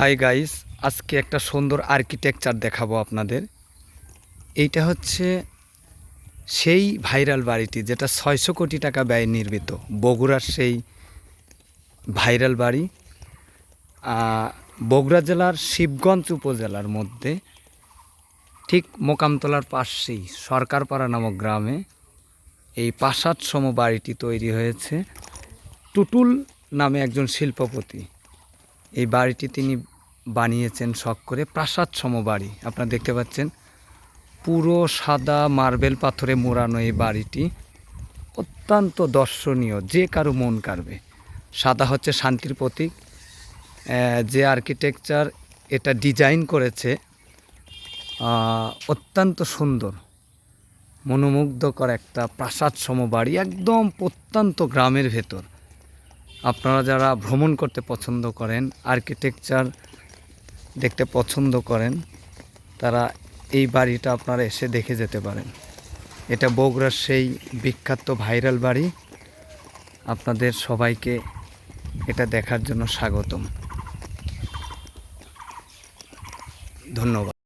Hi guys, আজকে একটা সুন্দর আর্কিটেকচার দেখাবো আপনাদের। এইটা হচ্ছে সেই ভাইরাল বাড়িটি যেটা ছয়শো কোটি টাকা ব্যয় নির্মিত। বগুড়ার সেই ভাইরাল বাড়ি। বগুড়া জেলার শিবগঞ্জ উপজেলার মধ্যে, ঠিক মোকামতলার পাশেই, সরকারপাড়া নামক গ্রামে এই প্রাসাদ সম বাড়িটি তৈরি হয়েছে। টুটুল নামে একজন শিল্পপতি। এই বাড়িটি তিনি বানিয়েছেন শখ করে প্রাসাদ সম বাড়ি আপনারা দেখতে পাচ্ছেন, পুরো সাদা মার্বেল পাথরে মোড়ানো এই বাড়িটি অত্যন্ত দর্শনীয়, যে কারও মন কাড়বে। সাদা হচ্ছে শান্তির প্রতীক। যে আর্কিটেকচার এটা ডিজাইন করেছে অত্যন্ত সুন্দর, মনোমুগ্ধকর একটা প্রাসাদ সম বাড়ি একদম প্রত্যন্ত গ্রামের ভেতর। আপনারা যারা ভ্রমণ করতে পছন্দ করেন, আর্কিটেকচার দেখতে পছন্দ করেন, তারা এই বাড়িটা আপনারা এসে দেখে যেতে পারেন। এটা বগুড়ার সেই বিখ্যাত ভাইরাল বাড়ি। আপনাদের সবাইকে এটা দেখার জন্য স্বাগতম। ধন্যবাদ।